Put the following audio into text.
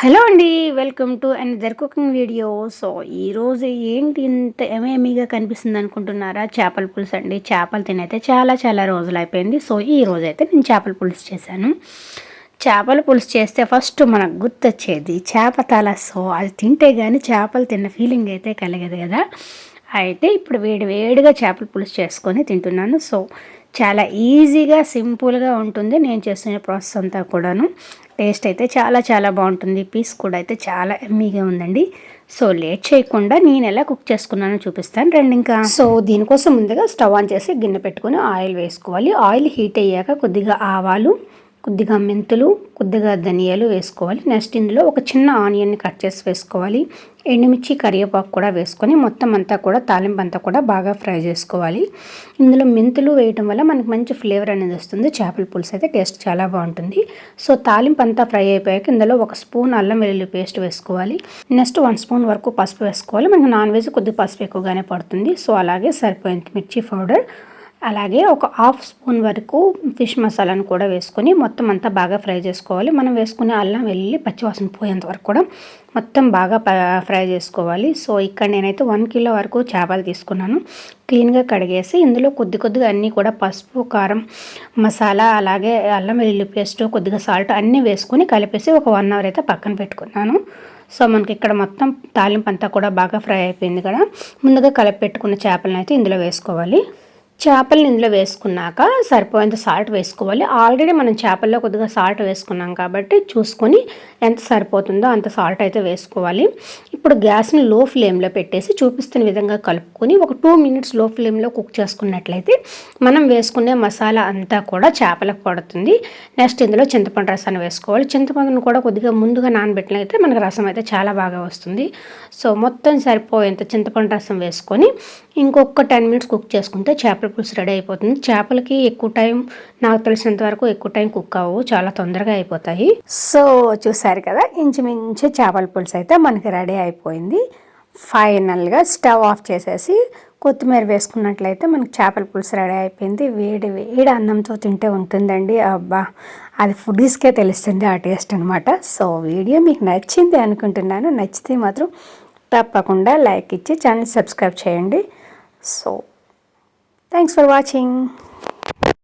Hello అండి welcome to another cooking video so ఈరోజు ఏంటి ఇంత ఎమేమిగా కనిపిస్తుంది అనుకుంటున్నారా? చేపల పులుసు అండి. చేపలు తినైతే చాలా చాలా రోజులు అయిపోయింది. సో ఈ రోజు అయితే నేను చేపల పులుసు చేశాను. చేపల పులుసు చేస్తే ఫస్ట్ మనకు గుర్తొచ్చేది చేప తల. సో అది తింటే కానీ చేపలు తిన్న ఫీలింగ్ అయితే కలగదు కదా. అయితే ఇప్పుడు వేడి వేడిగా చేపల పులుసు చేసుకొని తింటున్నాను. సో చాలా ఈజీగా సింపుల్గా ఉంటుంది. నేను చేస్తున్న ప్రాసెస్ అంతా కూడాను. టేస్ట్ అయితే చాలా చాలా బాగుంటుంది. పీస్ కూడా అయితే చాలా ఎమ్మీగా ఉందండి. సో లేట్ చేయకుండా నేను ఎలా కుక్ చేసుకున్నానో చూపిస్తాను. రండి ఇంకా. సో దీనికోసం ముందుగా స్టవ్ ఆన్ చేసి గిన్నె పెట్టుకొని ఆయిల్ వేసుకోవాలి. ఆయిల్ హీట్ అయ్యాక కొద్దిగా ఆవాలు కొద్దిగా మెంతులు కొద్దిగా ధనియాలు వేసుకోవాలి. నెక్స్ట్ ఇందులో ఒక చిన్న ఆనియన్ని కట్ చేసి వేసుకోవాలి. ఎండుమిర్చి కరివేపాకు కూడా వేసుకొని మొత్తం అంతా కూడా తాలింపు అంతా కూడా బాగా ఫ్రై చేసుకోవాలి. ఇందులో మెంతులు వేయటం వల్ల మనకి మంచి ఫ్లేవర్ అనేది వస్తుంది. చేపల పులుసు అయితే టేస్ట్ చాలా బాగుంటుంది. సో తాలింపు అంతా ఫ్రై అయిపోయాక ఇందులో ఒక స్పూన్ అల్లం వెల్లుల్లి పేస్ట్ వేసుకోవాలి. నెక్స్ట్ వన్ స్పూన్ వరకు పసుపు వేసుకోవాలి. మనకి నాన్ వెజ్ కొద్దిగా పసుపు ఎక్కువగానే పడుతుంది. సో అలాగే సరిపోయింది మిర్చి పౌడర్. అలాగే ఒక హాఫ్ స్పూన్ వరకు ఫిష్ మసాలాను కూడా వేసుకొని మొత్తం అంతా బాగా ఫ్రై చేసుకోవాలి. మనం వేసుకునే అల్లం వెళ్ళి పచ్చివాసన పోయేంత వరకు కూడా మొత్తం బాగా ఫ్రై చేసుకోవాలి. సో ఇక్కడ నేనైతే వన్ కిలో వరకు చేపలు తీసుకున్నాను. క్లీన్గా కడిగేసి ఇందులో కొద్ది కొద్దిగా అన్నీ కూడా పసుపు కారం మసాలా అలాగే అల్లం వెల్లుల్లి పేస్ట్ కొద్దిగా సాల్ట్ అన్నీ వేసుకొని కలిపేసి ఒక వన్ అవర్ అయితే పక్కన పెట్టుకున్నాను. సో మనకి ఇక్కడ మొత్తం తాలింపు అంతా కూడా బాగా ఫ్రై అయిపోయింది కదా. ముందుగా కలిపి పెట్టుకున్న చేపలను అయితే ఇందులో వేసుకోవాలి. చేపలు ఇందులో వేసుకున్నాక సరిపోయేంత సాల్ట్ వేసుకోవాలి. ఆల్రెడీ మనం చేపల్లో కొద్దిగా సాల్ట్ వేసుకున్నాం కాబట్టి చూసుకొని ఎంత సరిపోతుందో అంత సాల్ట్ అయితే వేసుకోవాలి. ఇప్పుడు గ్యాస్ని లో ఫ్లేమ్లో పెట్టేసి చూపిస్తున్న విధంగా కలుపుకొని ఒక టూ మినిట్స్లో ఫ్లేమ్లో కుక్ చేసుకున్నట్లయితే మనం వేసుకునే మసాలా అంతా కూడా చేపలకు పడుతుంది. నెక్స్ట్ ఇందులో చింతపండు రసాన్ని వేసుకోవాలి. చింతపండును కూడా కొద్దిగా ముందుగా నానబెట్టినైతే మనకు రసం అయితే చాలా బాగా వస్తుంది. సో మొత్తం సరిపోయేంత చింతపండు రసం వేసుకొని ఇంకొక టెన్ మినిట్స్ కుక్ చేసుకుంటే చేపల పులుసు రెడీ అయిపోతుంది. చేపలకి ఎక్కువ టైం నాకు తెలిసినంత వరకు ఎక్కువ టైం కుక్ అవ్వవు. చాలా తొందరగా అయిపోతాయి. సో చూసారు కదా? ఇంచుమించు చేపల పులుసు అయితే మనకి రెడీ అయిపోయింది. ఫైనల్గా స్టవ్ ఆఫ్ చేసేసి కొత్తిమీర వేసుకున్నట్లయితే మనకి చేపల పులుసు రెడీ అయిపోయింది. వేడి వేడి అన్నంతో తింటే ఉంటుందండి. అబ్బా! అది ఫుడీస్కే తెలుస్తుంది ఆ టేస్ట్ అనమాట సో వీడియో మీకు నచ్చింది అనుకుంటున్నాను. నచ్చితే మాత్రం తప్పకుండా లైక్ ఇచ్చి ఛానల్ సబ్స్క్రైబ్ చేయండి. So thanks for watching.